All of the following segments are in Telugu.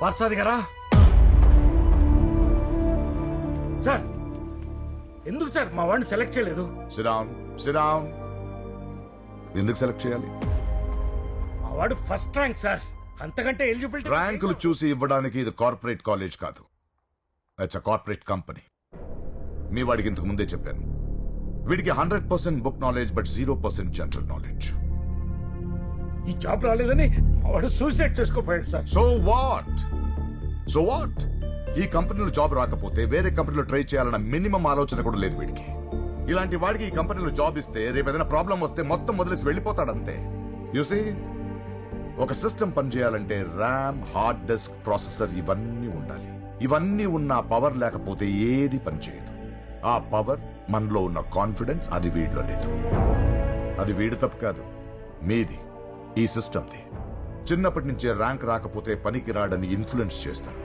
పార్సాది గారా? సార్ ఎందుకు సార్ మా వాడిని సెలెక్ట్ చేయలేదు? సిరామ్ సిరామ్ ఎందుకు సెలెక్ట్ చేయాలి? మా వాడు ఫస్ట్ ర్యాంక్ సార్. అంతకంటే ఎలిజిబిలిటీ ర్యాంకులు చూసి ఇవ్వడానికి ఇది కార్పొరేట్ కాలేజ్ కాదు. ఇట్స్ అ కార్పొరేట్ కంపెనీ మీ వాడికి ఇంతకు ముందే చెప్పాను. వీడికి hundred percent book knowledge but zero percent general knowledge ఈ జాబ్ రాలేదని వాడు suicide చేసుకోపోయాడు sir so what so what ఈ కంపెనీలో జాబ్ రాకపోతే వేరే కంపెనీలో ట్రై చేయాలన్న మినిమం ఆలోచన కూడా లేదు వీడికి. ఇలాంటి వాడికి ఈ కంపెనీలో జాబ్ ఇస్తే రేపు ఏదైనా ప్రాబ్లం వస్తే మొత్తం వదిలేసి వెళ్ళిపోతాడంతే. యూసి ఒక సిస్టమ్ పనిచేయాలంటే ర్యామ్ హార్డ్ డిస్క్ ప్రాసెసర్ ఇవన్నీ ఉండాలి. ఇవన్నీ ఉన్న పవర్ లేకపోతే ఏది పనిచేయదు ఆ పవర్ మనలో ఉన్న కాన్ఫిడెన్స్ అది వీడిలో లేదు. అది వీడి తప్పు కాదు. మీది. ఈ సిస్టమ్ది. చిన్నప్పటి నుంచే ర్యాంక్ రాకపోతే పనికి రాడని ఇన్ఫ్లుయెన్స్ చేస్తారు.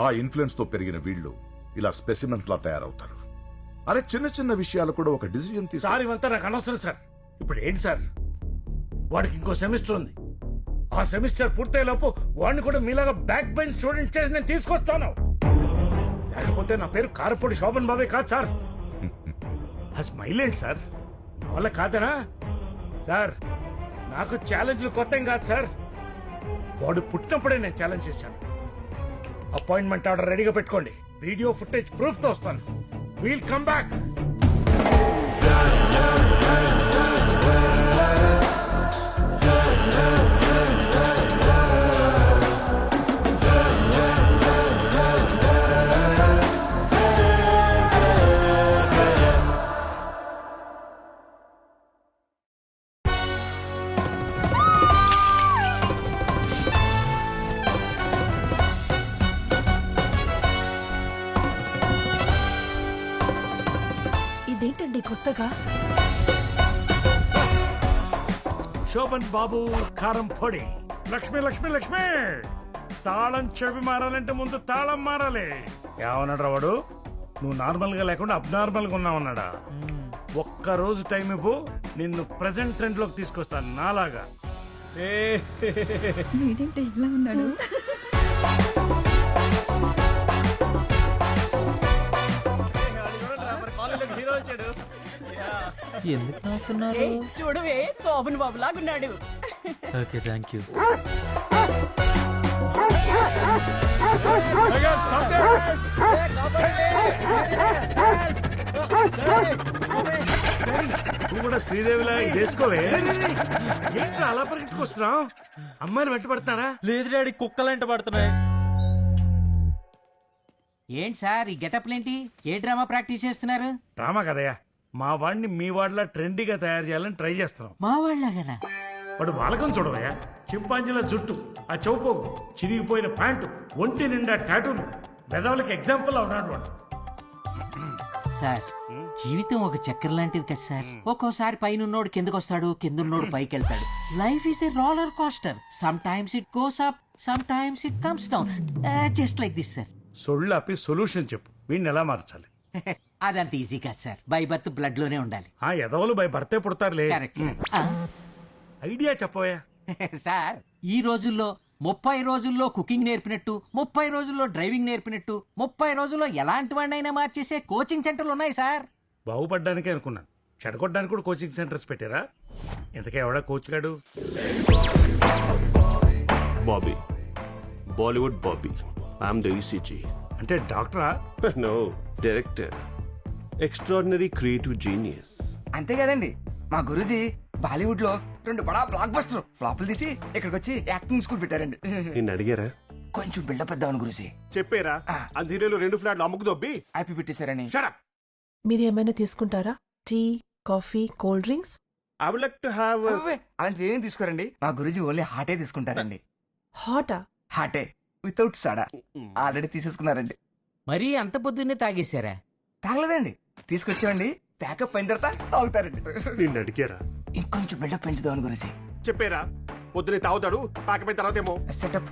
ఆ ఇన్ఫ్లుయెన్స్తో పెరిగిన వీళ్ళు ఇలా స్పెసిమెన్స్ లా తయారవుతారు. అరే చిన్న చిన్న విషయాలు కూడా ఒక డిసిజన్ సార్ ఇవంతా నాకు అనవసరం సార్. ఇప్పుడు ఏంటి సార్? వాడికి ఇంకో సెమిస్టర్ ఉంది. ఆ సెమిస్టర్ పూర్తయ్యే లోపు వాడిని కూడా మీలాగా బ్యాక్ బెంచ్ స్టూడెంట్ చేసి నేను తీసుకొస్తాను. లేకపోతే నా పేరు కారపొడి శోభన్ బాబే కాదు సార్. ఆ స్మైల్ ఏంటి సార్? నా వల్ల కాదనా? సార్ నాకు ఛాలెంజ్లు కొత్త కాదు సార్ వాడు పుట్టినప్పుడే నేను ఛాలెంజ్ చేశాను. అపాయింట్మెంట్ ఆర్డర్ రెడీగా పెట్టుకోండి. వీడియో ఫుటేజ్ ప్రూఫ్తో వస్తాను. We'll come back Shobhan Babu కారం పొడి. లక్ష్మి లక్ష్మి లక్ష్మి! తాళం చెవి మారాలంటే ముందు తాళం మారాలి. ఏమన్నాడు వాడు నువ్వు నార్మల్గా లేకుండా అబ్నార్మల్గా ఉన్నావన్నాడా? ఒక్క రోజు టైం ఇవ్వు నిన్ను ప్రెసెంట్ ట్రెండ్లోకి తీసుకొస్తాను నాలాగా. వీడేంటి ఇలా ఉన్నాడు? ఎందుకు నవ్వుతున్నారు? చూడవే Shobhan Babu లాగున్నాడు. Okay thank you. నువ్వు కూడా శ్రీదేవిలా చేసుకోవే? ఏంట్రా అలా పరిగెట్టుకొస్తున్నావు అమ్మాయిని వెంటబడతారా లేదు డాడీ కుక్కలు ఎంట పడుతున్నాయి. ఏంటి సార్ ఈ గెటప్లేంటి? ఏ డ్రామా ప్రాక్టీస్ చేస్తున్నారు? డ్రామా కదయ్యా. మా వాడిని మీ వాడిలా ట్రెండీగా తయారు చేయాలని ట్రై చేస్తున్నాం. మా వాళ్ళగనా వాడు వాలకం చూడవయ్యా. చింపాంజీల జుట్టు ఆ చౌపోగు చిరిగిపోయిన ప్యాంటు ఒంటి నిండా టాటూలు పెదవులకి ఎగ్జాంపుల్ ఉన్నాడు వాడు. సార్ జీవితం ఒక చక్కెర లాంటిది కదా సార్? ఒక్కోసారి పైన ఉన్నోడు కిందకు వస్తాడు కింద ఉన్నోడు పైకి వెళ్తాడు life is a roller coaster some times it goes up some times it comes down just like this sir సొళ్ళు ఆపి సొల్యూషన్ చెప్పు. వీడిని ఎలా మార్చాలి? అదంత ఈజీ కాదు సార్. బై బర్త్ బ్లడ్లోనే ఉండాలి. ఆ ఎదవలు బై భర్తే పుడతారులే. కరెక్ట్ ఐడియా చెప్పవయ్యా. సార్ ఈ రోజుల్లో ముప్పై రోజుల్లో కుకింగ్ నేర్పినట్టు ముప్పై రోజుల్లో డ్రైవింగ్ నేర్పినట్టు ముప్పై రోజుల్లో ఎలాంటి వాడినైనా మార్చేసే కోచింగ్ సెంటర్లు ఉన్నాయి సార్. బాగుపడ్డానికే అనుకున్నాను. చెడగొట్టడానికి కూడా కోచింగ్ సెంటర్స్ పెట్టారా? ఇంతకే ఎవడా కోచ్ గాడు? Bobby. Bollywood Bobby. I'm the ECG. అంటే డాక్టరా? no, director. Extraordinary creative genius. అంతే కదండి. మా గురూజీ బాలీవుడ్లో రెండు బడా బ్లాక్ బస్టర్ ఫ్లాపులు తీసి ఇక్కడికి వచ్చి యాక్టింగ్ స్కూల్ పెట్టారండి. నిన్ను అడిగారా? కొంచెం బిల్డప్ ఇద్దామని గురూజీ. చెప్పారా? అంధీరేలో రెండు ఫ్లాట్లు అమ్ముకు దొబ్బి? హ్యాపీ పెట్టేశారని. మీరు ఏమైనా తీసుకుంటారా? Tea coffee cold drinks? I would like to అబ్బే, అలాంటివి ఏం తీసుకోరండి. మా గురూజీ ఓన్లీ హాటే తీసుకుంటారండి. హాటా? హాటే. వితౌట్ సడా. ఆల్రెడీ తీసేసుకున్నారండి. మరీ అంత పొద్దున్నే తాగేశారా? తాగలేదండి. తీసుకొచ్చామండి ప్యాకప్ అయిన తర్వాత తాగుతారండి. నిన్ను అడిగారా? ఇంకొంచెం బిల్డప్ పెంచుదామని గురూజీ చెప్పారా? పొద్దునే తాగుతాడు పాకపోయిన తర్వాత ఏమో. సెటప్.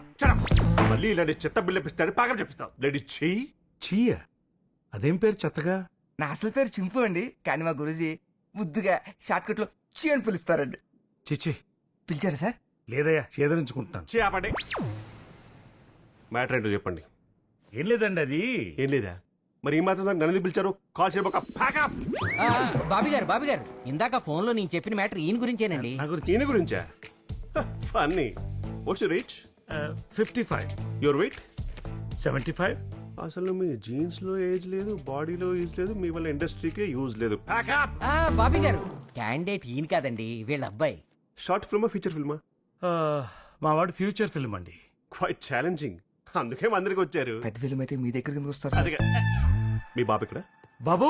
మళ్ళీ ఇలాంటి చెత్త బిల్లు ఇస్తాడు పాకం చెప్పిస్తావు లేడీ చెయ్యి చీయ అదేం పేరు చెత్తగా? నా అసలు పేరు చింపు అండి. కానీ మా గురూజీ ముద్దుగా షార్ట్ కట్లో చీ అని పిలుస్తారండి. చిచి పిలిచారా సార్? లేదయ్యా చేదరించుకుంటున్నాను. చేపండి మ్యాటర్ ఏంటో చెప్పండి. ఏం లేదండి అది. ఏం లేదా? మరి ఈ మాత్రం దానికి నన్ను పిలిచారు? కాల్ చేయబోక ప్యాకప్ ఆ, బాబీ గారు బాబీ గారు. ఇందాక ఫోన్లో నేను చెప్పిన మ్యాటర్ ఈయన గురించేనండి. నా గురించి ఈయన గురించా? Funny what's you reach fifty five your weight seventy five అసలు మీ జీన్స్లో ఏజ్ లేదు బాడీలో ఏజ్ లేదు మీ వల్ల ఇండస్ట్రీకే యూజ్ లేదు. ప్యాకప్ ఆ, బాబీ గారు క్యాండిడేట్ ఈయన కాదండి వీళ్ళ అబ్బాయి. షార్ట్ ఫిల్మా ఫీచర్ ఫిల్మా మా వాడు ఫ్యూచర్ ఫిల్మ్ అండి. క్వైట్ ఛాలెంజింగ్ అందుకే మా అందరికి వచ్చారు. పెద్ద ఫిల్మ్ అయితే మీ దగ్గర కిందకి వస్తారు? సార్. అదిగా. మీ బాబు ఇక్కడ? బాబు!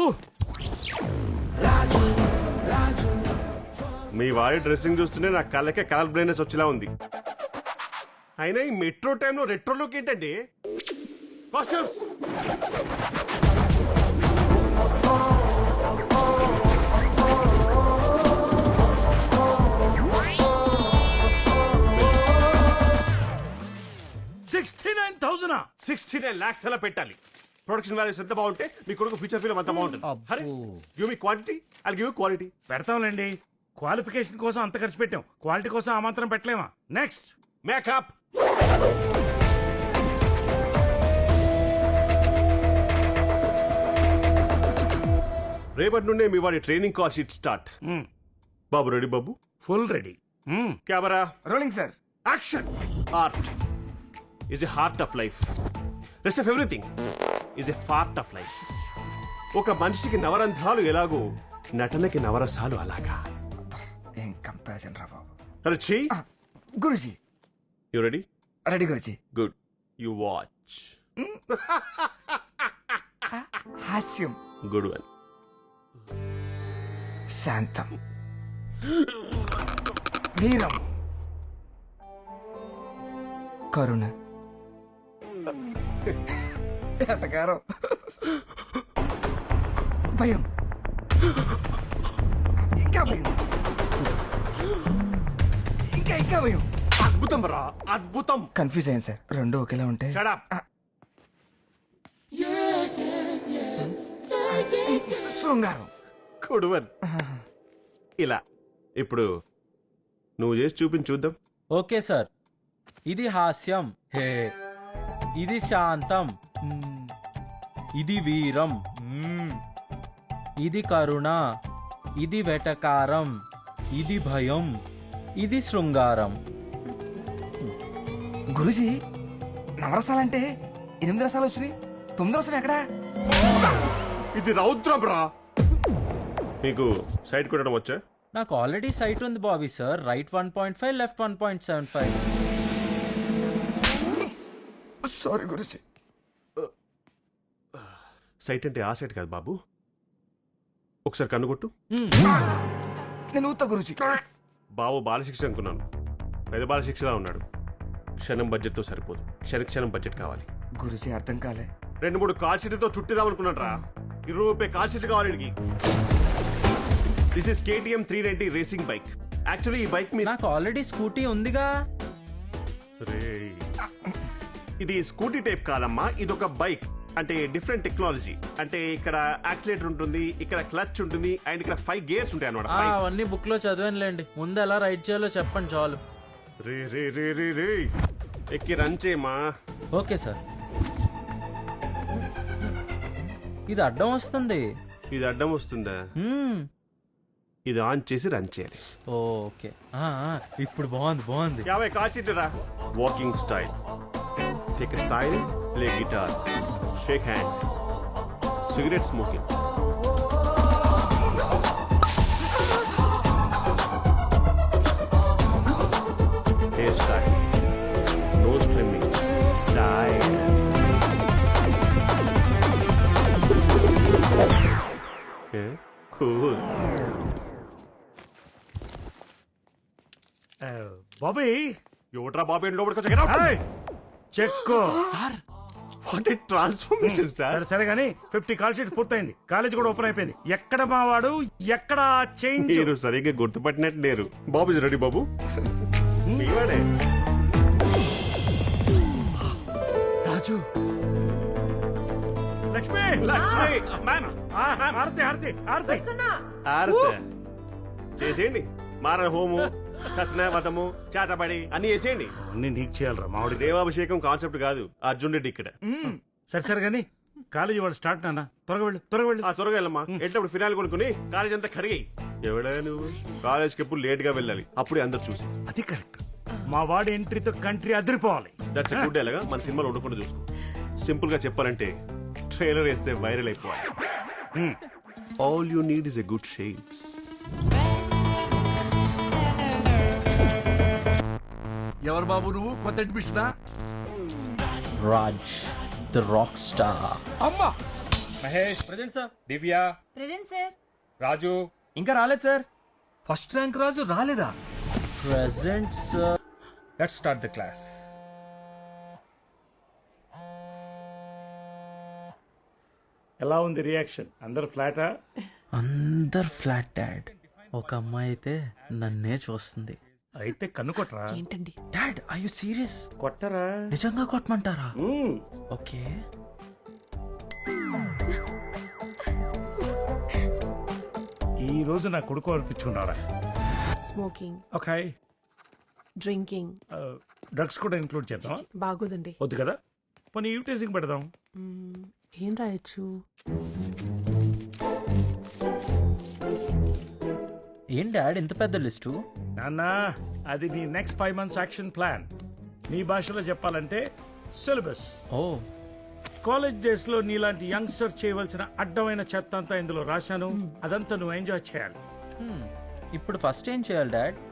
మీ వాడి డ్రెస్సింగ్ చూస్తుంటే నా కళ్ళకే కలర్ బ్లైండ్నెస్ వచ్చేలా ఉంది. అయినా ఈ మెట్రో టైంలో రెట్రో లుక్ ఏంటండి? Costumes sixty nine thousand sixty nine lakhs అలా పెట్టాలి. ప్రొడక్షన్ వాల్యూస్ ఎంత బాగుంటే మీ కొడుకు ఫ్యూచర్ ఫిల్మ్ అంత బాగుంటుంది. Give me quantity I give quality పెడతాంలేండి. Qualification కోసం అంత ఖర్చు పెట్టాం. క్వాలిటీ కోసం ఆ మాత్రం పెట్టలేమా? నెక్స్ట్ మేకప్ రేపటి నుండే మీ వాడి ట్రైనింగ్ కాల్ షీట్ స్టార్ట్ బాబు ready Babu? Full ready camera rolling sir action art is a heart of life rest of everything is a fart of life ఒక మనిషికి నవరంధ్రాలు ఎలాగో నటనకి నవరసాలు అలాగా. ఏం కంపారిజన్ రా బాబు. రుచి? Guruji. You ready ready Guruji. Good you watch హాస్యం. గుడ్ వన్ శాంతం. వీరం. కరుణ. ఎటకారం? భయం. ఇంకా భయం. ఇంకా ఇంకా భయం. అద్భుతం రా అద్భుతం. కన్ఫ్యూజ్ అయ్యాను సార్. రెండు ఒకేలా ఉంటే. షడప్ శృంగారం. గుడ్ వన్ ఇలా ఇప్పుడు నువ్వు చేసి చూపించి చూద్దాం. Okay sir. ఇది హాస్యం. హే. ఇది శాంతం. ఇది వీరం. ఇది కరుణ. ఇది వెటకారం. ఇది భయం. ఇది శృంగారం. గురుజీ నవరసాలంటే ఎనిమిది రసాలు వచ్చినాయి. తొమ్మిది రసం ఎక్కడా? ఇది రౌద్రం రా మీకు సైడ్ కొట్టడం వచ్చా? నాకు ఆల్రెడీ సైట్ ఉంది Bobby sir. Right one point five left one point seven five. Sorry Guruji. Site అంటే ఆ సైట్ కాదు బాబు. ఒకసారి కన్నుకొట్టు నేను ఊత గురుజీ. బాబు బాలశిక్ష అనుకున్నాను. పెద్ద బాలశిక్షలా ఉన్నాడు. క్షణం బడ్జెట్తో సరిపోదు. క్షణ క్షణం బడ్జెట్ కావాలి. గురుజీ అర్థం కాలే. రెండు మూడు కాల్ షీట్లతో చుట్టిదాం అనుకున్నాను రా. ఇరవై రూపాయి కాల్ షీట్లు కావాలి వీడికి this is KTM three ninety racing bike actually ఈ బైక్ మీద నాకు ఆల్రెడీ స్కూటీ ఉందిగా. రేయ్. ఇది స్కూటీ టైప్ కాదమ్మా ఇది ఒక బైక్ అంటే డిఫరెంట్ టెక్నాలజీ అంటే ఇక్కడ యాక్సిలేటర్ ఉంటుంది ఇక్కడ క్లచ్ ఉంటుంది అండ్ ఇక్కడ ఫైవ్ గేర్స్ ఉంటాయి ఆ, అనమాట అవన్నీ బుక్లో చదివానులేండి. ముందు ఎలా రైడ్ చేయాలో చెప్పండి చాలు. రే రే రే రే రే. ఎక్కి రన్ చేయమా ఓకే సార్. ఇది అడ్డం వస్తుంది. ఇది అడ్డం వస్తుందా? మ్మ్. ఇది ఆన్ చేసి రన్ చేయాలి. ఓకే. ఆ, ఆ, ఇప్పుడు బాగుంది బాగుంది. యాభై కాచిట్టురా walking style take style play guitar shake hand cigarette smoking hair style nose trimming style cool Bobby యోట్రా బాబు లోపలికి వచ్చా cheque sir what transformation sir సరే సరే కానీ ఫిఫ్టీ కాల్ షీట్ పూర్తయింది. కాలేజ్ కూడా ఓపెన్ అయిపోయింది. ఎక్కడ మా వాడు ఎక్కడ చేంజ్? మీరు సరిగ్గా గుర్తుపట్టినట్టు లేరు. బాబు రెడీ బాబు. మీవాడే రాజు. లక్ష్మి! లక్ష్మి. మ్యామ్ ఆ, హారతి హారతి హారతి. ఆరత చేసేయండి. మారణ హోము. సత్యనావతము చేతబడి అన్ని వేసేయండి. అవన్నీ నీకు చేయాలరా మామిడి దేవాభిషేకం కాన్సెప్ట్ కాదు అర్జున్ రెడ్డి ఇక్కడ. సరే సరే కానీ కాలేజీ వాడు స్టార్ట్ నాన్న. త్వరగా వెళ్ళు త్వరగా వెళ్ళు. ఆ త్వరగా వెళ్ళమ్మా. ఎట్లప్పుడు ఫినాయిల్ కొనుక్కుని కాలేజ్ అంతా కడిగి ఎవడా నువ్వు? కాలేజ్కి ఎప్పుడు లేట్గా వెళ్ళాలి. అప్పుడే అందరు చూసి. అది కరెక్ట్. మా వాడి ఎంట్రీతో కంట్రీ అదిరిపోవాలి. దట్స్ గుడ్ ఎలాగా మన సినిమాలో ఉండకుండా చూసుకో. సింపుల్గా చెప్పాలంటే ట్రైలర్ వేస్తే వైరల్ అయిపోవాలి. All you need is a good shades ఎవరు బాబు నువ్వు? కొత్త అడ్మిషనా? Raj the rock star. అమ్మా! Mahesh present sir. Divya present sir. Raju. ఇంకా రాలేదు సార్. ఫస్ట్ ర్యాంక్ రాజు రాలేదా? Present sir. Let's start the class ఎలా ఉంది రియాక్షన్? అందరు ఫ్లాటా? అందరు ఫ్లాట్ డాడ్. ఒక అమ్మాయి అయితే నన్నే చూస్తుంది. అయితే కన్నుకొట్రా ఏంటండి? డాడ్ ఐ యు సీరియస్ కొట్టరా? నిజంగా కొట్టమంటారా. ఓకే. ఈ రోజు నా కొడుకు అనిపించుకున్నారా స్మోకింగ్ ఓకే. డ్రింకింగ్ డ్రగ్స్ కూడా ఇంక్లూడ్ చేద్దాం బాగోదండి. వద్దు కదా. పోనీ యూటైజింగ్ పెడదాం. ఏం రాయొచ్చు? ఏం డాడ్ ఇంత పెద్ద లిస్టు? నాన్న అది నీ next five months action plan నీ భాషలో చెప్పాలంటే సిలబస్ ఓ. కాలేజ్ డేస్లో నీలాంటి యంగ్స్టర్ చేయవలసిన అడ్డమైన చెత్త అంతా ఇందులో రాశాను. అదంతా నువ్వు ఎంజాయ్ చేయాలి. ఇప్పుడు ఫస్ట్ ఏం చేయాలి డాడ్?